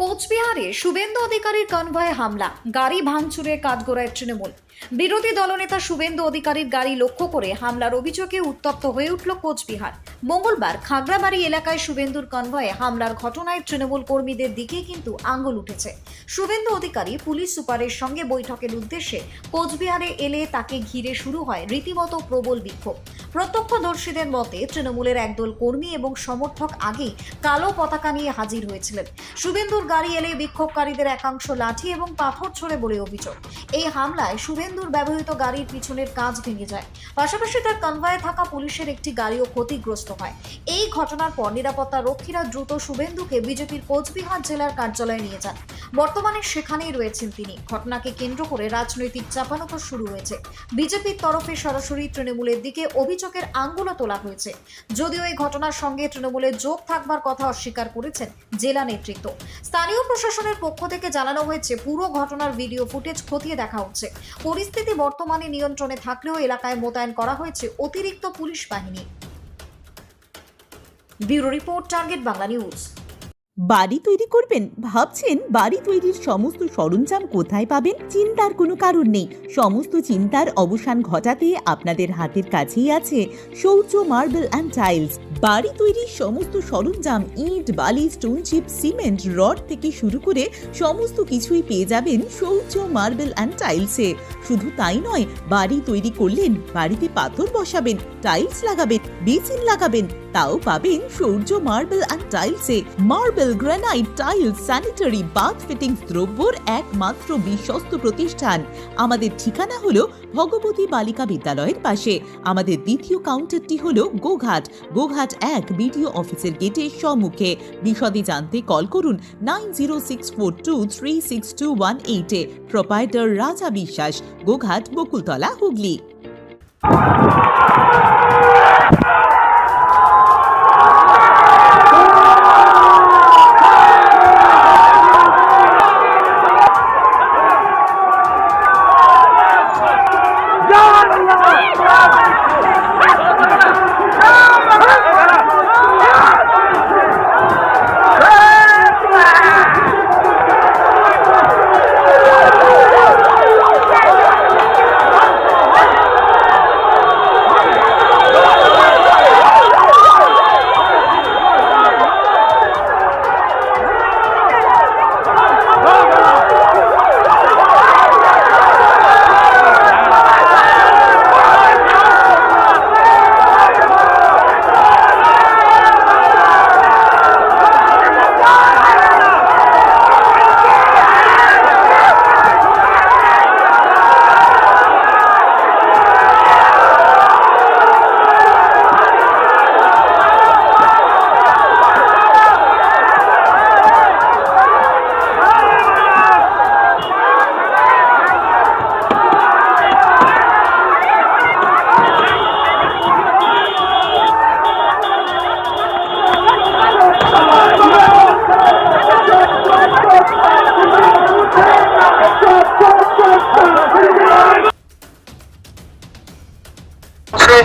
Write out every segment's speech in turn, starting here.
কোচবিহারে শুভেন্দু অধিকারীর কনভয়ে হামলা। গাড়ি ভাঙচুরে কাঠগোড়ায় তৃণমূল। বিরোধী দলনেতা শুভেন্দু অধিকারীর গাড়ি লক্ষ্য করে হামলার অভিযোগে উত্তপ্ত হয়ে উঠল কোচবিহার। মঙ্গলবার খাগড়াবাড়ি এলাকায় শুভেন্দুর কনভয়ে হামলার ঘটনায় তৃণমূল কর্মীদের দিকে কিন্তু আঙ্গুল উঠেছে। শুভেন্দু অধিকারী পুলিশ সুপারের সঙ্গে বৈঠকের উদ্দেশ্যে কোচবিহারে এলে তাকে ঘিরে শুরু হয় রীতিমতো প্রবল বিক্ষোভ। প্রত্যক্ষদর্শীদের মতে, তৃণমূলের একদল কর্মী এবং সমর্থক আগেই কালো পতাকা নিয়ে হাজির হয়েছিলেন। শুভেন্দুর গাড়ি এলে বিক্ষোভকারীদের একাংশ লাঠি এবং পাথর ছড়ে বলে অভিযোগ। এই হামলায় শুভেন্দুর ব্যবহৃত গাড়ির পিছনের কাজ ভেঙে যায়। পাশাপাশি তার কনভয়ে থাকা পুলিশের একটি গাড়িও ক্ষতিগ্রস্ত হয়। এই ঘটনার পর নিরাপত্তা রক্ষীরা দ্রুত শুভেন্দুকে বিজেপির কোচবিহার জেলার কার্যালয়ে নিয়ে যান। বর্তমানে সেখানেই রয়েছেন তিনি। ঘটনাকে কেন্দ্র করে রাজনৈতিক চাপানোতর শুরু হয়েছে। বিজেপির তরফে সরাসরি তৃণমূলের দিকে অভিযোগের আঙ্গুলও তোলা হয়েছে। যদিও এই ঘটনার সঙ্গে তৃণমূলের যোগ থাকবার কথা অস্বীকার করেছেন জেলা নেতৃত্ব। স্থানীয় প্রশাসনের পক্ষ থেকে জানানো হয়েছে, পুরো ঘটনার ভিডিও ফুটেজ খতিয়ে দেখা হচ্ছে। পরিস্থিতি বর্তমানে নিয়ন্ত্রণে থাকলেও এলাকায় মোতায়েন করা হয়েছে অতিরিক্ত পুলিশ বাহিনী। Bureau report, target Bangla news. বাড়ি তৈরি করবেন? ভাবছেন বাড়ি তৈরির সমস্ত সরঞ্জাম কোথায় পাবেন? চিন্তার কোনো কারণ নেই। সমস্ত চিন্তার অবসান ঘটাতে আপনাদের হাতের কাছেই আছে শৌর্য মার্বেল অ্যান্ড টাইলস। বাড়ি তৈরির সমস্ত সরঞ্জাম, ইট, বালি, স্টোন চিপ, সিমেন্ট, রড থেকে শুরু করে সমস্ত কিছুই পেয়ে যাবেন শৌর্য মার্বেল অ্যান্ড টাইলসে। শুধু তাই নয়, বাড়ি তৈরি করলেন, বাড়িতে পাথর বসাবেন টাইলস লাগাবেন বেসিন লাগাবেন, তাও পাবেন Shaurya marble and টাইলসে marble granite tiles sanitary bath fittings দ্রব্যর একমাত্র বিশ্বস্ত প্রতিষ্ঠান। আমাদের ঠিকানা হলো ভগবতী বালিকা বিদ্যালয়ের পাশে। আমাদের দ্বিতীয় কাউন্টারটি হলো গোঘাট। গোঘাট এক বিডিও অফিসের গেটের সম্মুখে। বিশদে জানতে কল করুন nine zero six four two three six two one এইটে প্রোপাইটার রাজা বিশ্বাস গোঘাট বকুলতলা হুগলি।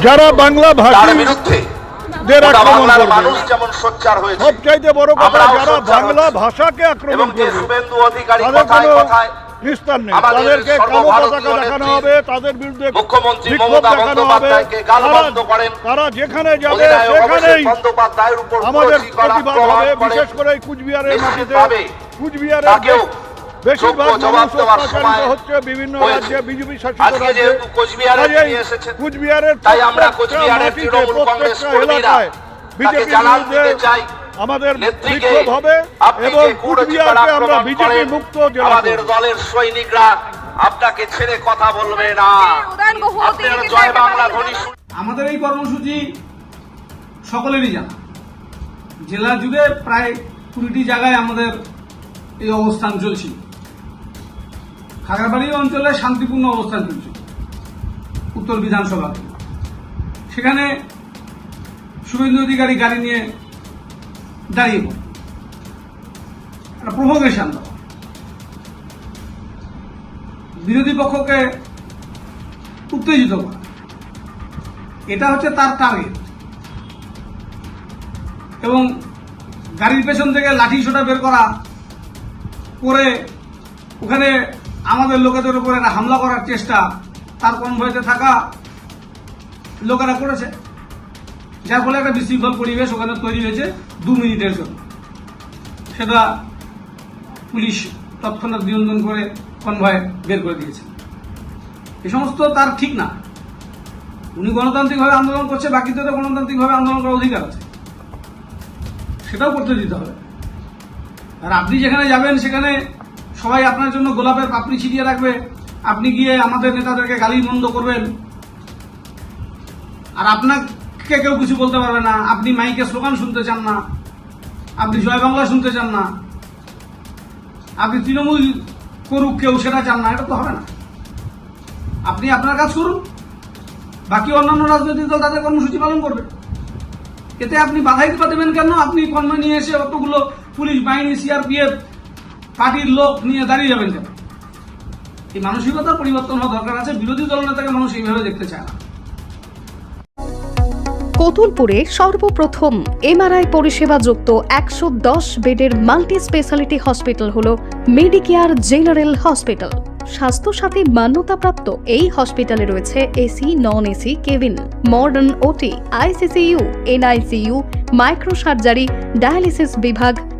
যারা বাংলা ভাষী বিরুদ্ধে দের গোটা আক্রমণ বাংলার করবে। মানুষ যেমন সোচ্চার হয়েছে সবচাইতে বড় কথা যারা বাংলা ভাষাকে আক্রমণ যে করবে তাদের কোনো নিস্তার নেই। তাদেরকে কালো পতাকা দেখানো হবে তাদের বিরুদ্ধে বিক্ষোভ দেখানো হবে। তারা- যেখানে যাবে সেখানেই আমাদের প্রতিবাদ হবে বিশেষ করে কুচবিহারের মাটিতে। কুচবিহারের বেশিরভাগ মানুষ অত্যাচারিত হচ্ছে বিভিন্ন। রাজ্যে বিজেপি শাসিত রাজ্যে। কুচবিহারের প্রত্যেকটা এলাকায় চাই। আমাদের বিক্ষোভ হবে এবং কুচবিহারকে আমরা বিজেপি মুক্ত জেলা আমাদের দলের সৈনিকরা আপনাকে ছেড়ে কথা বলবে না। আপনার জয় বাংলা ধ্বনি আমাদের এই কর্মসূচি সকলেরই জানা। জেলা জুড়ে প্রায় কুড়িটি জায়গায় আমাদের এই অবস্থান চলছিল খাগড়াবাড়ি অঞ্চলে শান্তিপূর্ণ অবস্থান চলছিল উত্তর বিধানসভা। সেখানে শুভেন্দু অধিকারী গাড়ি নিয়ে দাঁড়িয়ে পড়ে। একটা বিরোধী পক্ষকে উত্তেজিত করা। এটা হচ্ছে তার টার্গেট এবং গাড়ির পেছন থেকে লাঠি সোটা বের করা, করে ওখানে আমাদের লোকেদের উপরে একটা হামলা করার চেষ্টা, তার কনভয়েতে থাকা লোকেরা করেছে। যার ফলে একটা বিশৃঙ্খল পরিবেশ ওখানে তৈরি হয়েছে দু মিনিটের জন্য। সেটা পুলিশ তৎক্ষণাৎ নিয়ন্ত্রণ করে কনভয় বের করে দিয়েছে। এ সমস্ত তার ঠিক না। উনি গণতান্ত্রিকভাবে আন্দোলন করছে বাকিদের গণতান্ত্রিকভাবে আন্দোলন করার অধিকার আছে। সেটাও করতে দিতে হবে। আর আপনি যেখানে যাবেন, সেখানে সবাই আপনার জন্য গোলাপের পাপড়ি ছিটিয়ে রাখবে। আপনি গিয়ে আমাদের নেতাদেরকে গালি মন্দ করবেন। আর আপনাকে কেউ কিছু বলতে পারবে না। আপনি মাইকে স্লোগান শুনতে চান না। আপনি জয় বাংলা শুনতে চান না। আপনি তৃণমূল করুক, কেউ সেটা চান না। এটা তো হবে না। আপনি আপনার কাজ করুন। বাকি অন্যান্য রাজনৈতিক দল তাদের কর্মসূচি পালন করবে। এতে আপনি বাধাই দিতে দেবেন কেন? আপনি কর্ম নিয়ে এসে অতগুলো পুলিশ, বাহিনী সিআরপিএফ পার্টির লোক নিয়ে দাঁড়িয়ে যাবেন কেন? এই মানসিকতার পরিবর্তন হওয়া দরকার আছে, বিরোধী দল নেতাকে মানুষ এইভাবে দেখতে চায় না। কতুলপুরে সর্বপ্রথম এমআরআই পরিষেবা যুক্ত একশো দশ বেডের মাল্টি স্পেশালিটি হসপিটাল হল মেডিকেয়ার জেনারেল হসপিটাল। স্বাস্থ্যসাথী মান্যতাপ্রাপ্ত এই হসপিটালে রয়েছে AC, non AC, cabin, modern OT, ICCU, NICU micro surgery dialysis বিভাগ